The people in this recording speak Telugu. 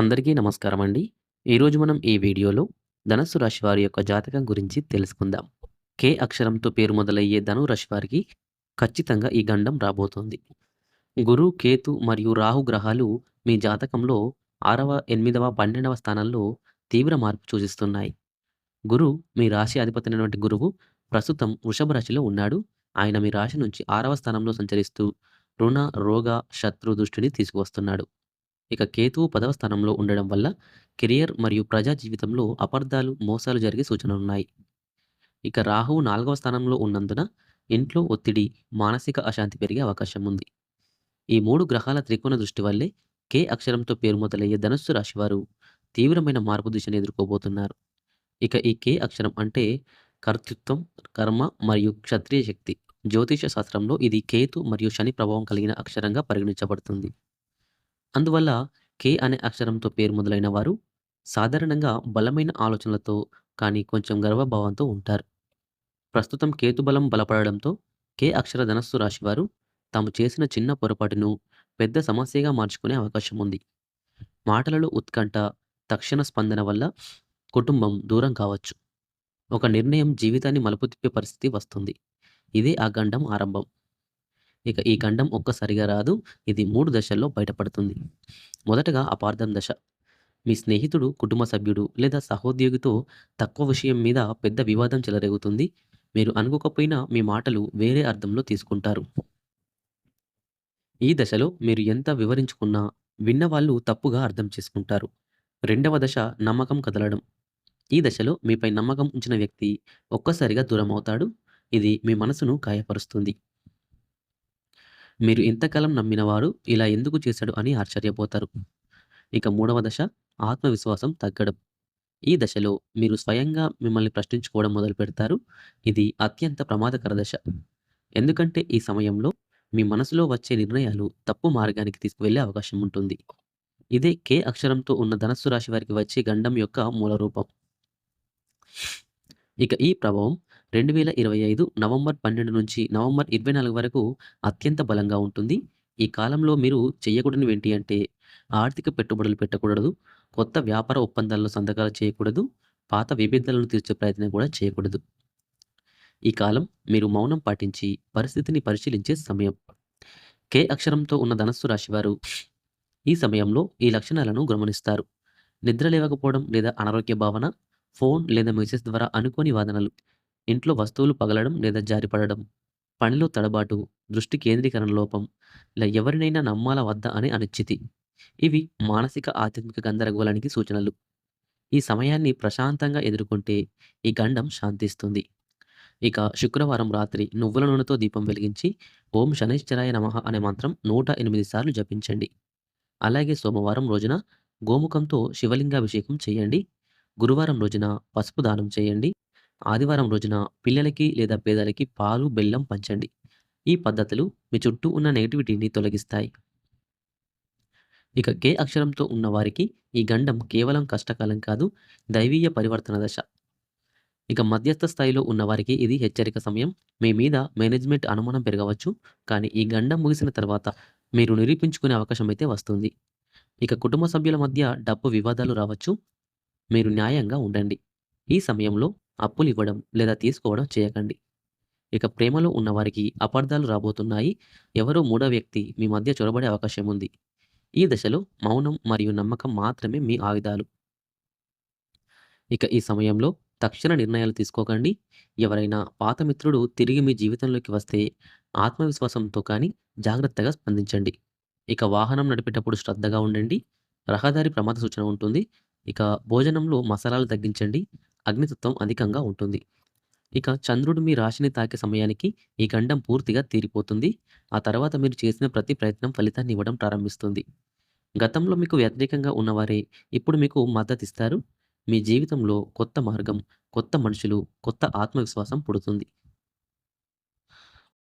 అందరికీ నమస్కారం అండి. ఈరోజు మనం ఈ వీడియోలో ధనస్సు రాశి వారి యొక్క జాతకం గురించి తెలుసుకుందాం. కే అక్షరంతో పేరు మొదలయ్యే ధను రాశి వారికి ఖచ్చితంగా ఈ గండం రాబోతోంది. గురు, కేతు మరియు రాహు గ్రహాలు మీ జాతకంలో 6వ, 8వ, 12వ స్థానంలో తీవ్ర మార్పు సూచిస్తున్నాయి. గురు మీ రాశి అధిపతినటువంటి గురువు ప్రస్తుతం వృషభ రాశిలో ఉన్నాడు. ఆయన మీ రాశి నుంచి ఆరవ స్థానంలో సంచరిస్తూ రుణ, రోగ, శత్రు దృష్టిని తీసుకువస్తున్నాడు. ఇక కేతువు పదవ స్థానంలో ఉండడం వల్ల కెరియర్ మరియు ప్రజా జీవితంలో అపార్థాలు, మోసాలు జరిగే సూచనలున్నాయి. ఇక రాహువు నాలుగవ స్థానంలో ఉన్నందున ఇంట్లో ఒత్తిడి, మానసిక అశాంతి పెరిగే అవకాశం ఉంది. ఈ మూడు గ్రహాల త్రికోణ దృష్టి వల్లే కే అక్షరంతో పేరు మొదలయ్యే ధనస్సు రాశివారు తీవ్రమైన మార్పు దిశను ఎదుర్కోబోతున్నారు. ఇక ఈ కే అక్షరం అంటే కర్తృత్వం, కర్మ మరియు క్షత్రియ శక్తి. జ్యోతిష శాస్త్రంలో ఇది కేతు మరియు శని ప్రభావం కలిగిన అక్షరంగా పరిగణించబడుతుంది. అందువల్ల కే అనే అక్షరంతో పేరు మొదలైన వారు సాధారణంగా బలమైన ఆలోచనలతో కానీ కొంచెం గర్వభావంతో ఉంటారు. ప్రస్తుతం కేతుబలం బలపడడంతో కే అక్షర ధనస్సు రాశివారు తాము చేసిన చిన్న పొరపాటును పెద్ద సమస్యగా మార్చుకునే అవకాశం ఉంది. మాటలలో ఉత్కంఠ, తక్షణ స్పందన వల్ల కుటుంబం దూరం కావచ్చు. ఒక నిర్ణయం జీవితాన్ని మలుపు తిప్పే పరిస్థితి వస్తుంది. ఇదే ఆ గండం ఆరంభం. ఇక ఈ ఖండం ఒక్కసారిగా రాదు. ఇది మూడు దశల్లో బయటపడుతుంది. మొదటగా అపార్థం దశ. మీ స్నేహితుడు, కుటుంబ సభ్యుడు లేదా సహోద్యోగితో తక్కువ విషయం మీద పెద్ద వివాదం చెలరేగుతుంది. మీరు అనుకోకపోయినా మీ మాటలు వేరే అర్థంలో తీసుకుంటారు. ఈ దశలో మీరు ఎంత వివరించుకున్నా విన్నవాళ్ళు తప్పుగా అర్థం చేసుకుంటారు. రెండవ దశ నమ్మకం కదలడం. ఈ దశలో మీపై నమ్మకం ఉంచిన వ్యక్తి ఒక్కసారిగా దూరం అవుతాడు ఇది మీ మనసును గాయపరుస్తుంది. మీరు ఇంతకాలం నమ్మినవాడు ఇలా ఎందుకు చేశాడు అని ఆశ్చర్యపోతారు. ఇక మూడవ దశ ఆత్మవిశ్వాసం తగ్గడం. ఈ దశలో మీరు స్వయంగా మిమ్మల్ని ప్రశ్నించుకోవడం మొదలు పెడతారు ఇది అత్యంత ప్రమాదకర దశ. ఎందుకంటే ఈ సమయంలో మీ మనసులో వచ్చే నిర్ణయాలు తప్పు మార్గానికి తీసుకువెళ్ళే అవకాశం ఉంటుంది. ఇదే కే అక్షరంతో ఉన్న ధనస్సు రాశి వారికి వచ్చే గండం యొక్క మూల రూపం. ఇక ఈ ప్రభావం 2025 నవంబర్ 12 నుంచి నవంబర్ 24 వరకు అత్యంత బలంగా ఉంటుంది. ఈ కాలంలో మీరు చేయకూడనివేంటి అంటే ఆర్థిక పెట్టుబడులు పెట్టకూడదు. కొత్త వ్యాపార ఒప్పందాల్లో సంతకాలు చేయకూడదు. పాత విభేదాలను తీర్చే ప్రయత్నం కూడా చేయకూడదు. ఈ కాలం మీరు మౌనం పాటించి పరిస్థితిని పరిశీలించే సమయం. కే అక్షరంతో ఉన్న ధనస్సు రాశివారు ఈ సమయంలో ఈ లక్షణాలను గమనిస్తారు. నిద్ర లేవకపోవడం లేదా అనారోగ్య భావన, ఫోన్ లేదా మెసేజ్ ద్వారా అనుకోని వాదనలు, ఇంట్లో వస్తువులు పగలడం లేదా జారిపడడం, పనిలో తడబాటు, దృష్టి కేంద్రీకరణ లోపం, ఇలా ఎవరినైనా నమ్మాల వద్దా అనే అనిశ్చితి. ఇవి మానసిక, ఆధ్యాత్మిక గందరగోళానికి సూచనలు. ఈ సమయాన్ని ప్రశాంతంగా ఎదుర్కొంటే ఈ గండం శాంతిస్తుంది. ఇక శుక్రవారం రాత్రి నువ్వుల నూనెతో దీపం వెలిగించి ఓం శనైశ్చరాయ నమః అనే మంత్రం 108 సార్లు జపించండి. అలాగే సోమవారం రోజున గోముఖంతో శివలింగాభిషేకం చేయండి. గురువారం రోజున పసుపు దానం చేయండి. ఆదివారం రోజున పిల్లలకి లేదా పేదలకి పాలు, బెల్లం పంచండి. ఈ పద్ధతులు మీ చుట్టూ ఉన్న నెగిటివిటీని తొలగిస్తాయి. ఇక కే అక్షరంతో ఉన్న వారికి ఈ గండం కేవలం కష్టకాలం కాదు దైవీయ పరివర్తన దశ. ఇక మధ్యస్థ స్థాయిలో ఉన్నవారికి ఇది హెచ్చరిక సమయం. మీ మీద మేనేజ్మెంట్ అనుమానం పెరగవచ్చు. కానీ ఈ గండం ముగిసిన తర్వాత మీరు నిరూపించుకునే అవకాశం అయితే వస్తుంది. ఇక కుటుంబ సభ్యుల మధ్య డబ్బు వివాదాలు రావచ్చు. మీరు న్యాయంగా ఉండండి. ఈ సమయంలో అప్పులు ఇవ్వడం లేదా తీసుకోవడం చేయకండి. ఇక ప్రేమలో ఉన్నవారికి అపార్థాలు రాబోతున్నాయి. ఎవరో మూడో వ్యక్తి మీ మధ్య చొరబడే అవకాశం ఉంది. ఈ దశలో మౌనం మరియు నమ్మకం మాత్రమే మీ ఆయుధాలు. ఇక ఈ సమయంలో తక్షణ నిర్ణయాలు తీసుకోకండి. ఎవరైనా పాత మిత్రుడు తిరిగి మీ జీవితంలోకి వస్తే ఆత్మవిశ్వాసంతో కానీ జాగ్రత్తగా స్పందించండి. ఇక వాహనం నడిపేటప్పుడు శ్రద్ధగా ఉండండి. రహదారి ప్రమాద సూచన ఉంటుంది. ఇక భోజనంలో మసాలాలు తగ్గించండి. అగ్నితత్వం అధికంగా ఉంటుంది. ఇక చంద్రుడు మీ రాశిని తాకే సమయానికి ఈ గండం పూర్తిగా తీరిపోతుంది. ఆ తర్వాత మీరు చేసిన ప్రతి ప్రయత్నం ఫలితాన్ని ఇవ్వడం ప్రారంభిస్తుంది. గతంలో మీకు వ్యతిరేకంగా ఉన్నవారే ఇప్పుడు మీకు మద్దతిస్తారు. మీ జీవితంలో కొత్త మార్గం, కొత్త మనుషులు, కొత్త ఆత్మవిశ్వాసం పుడుతుంది.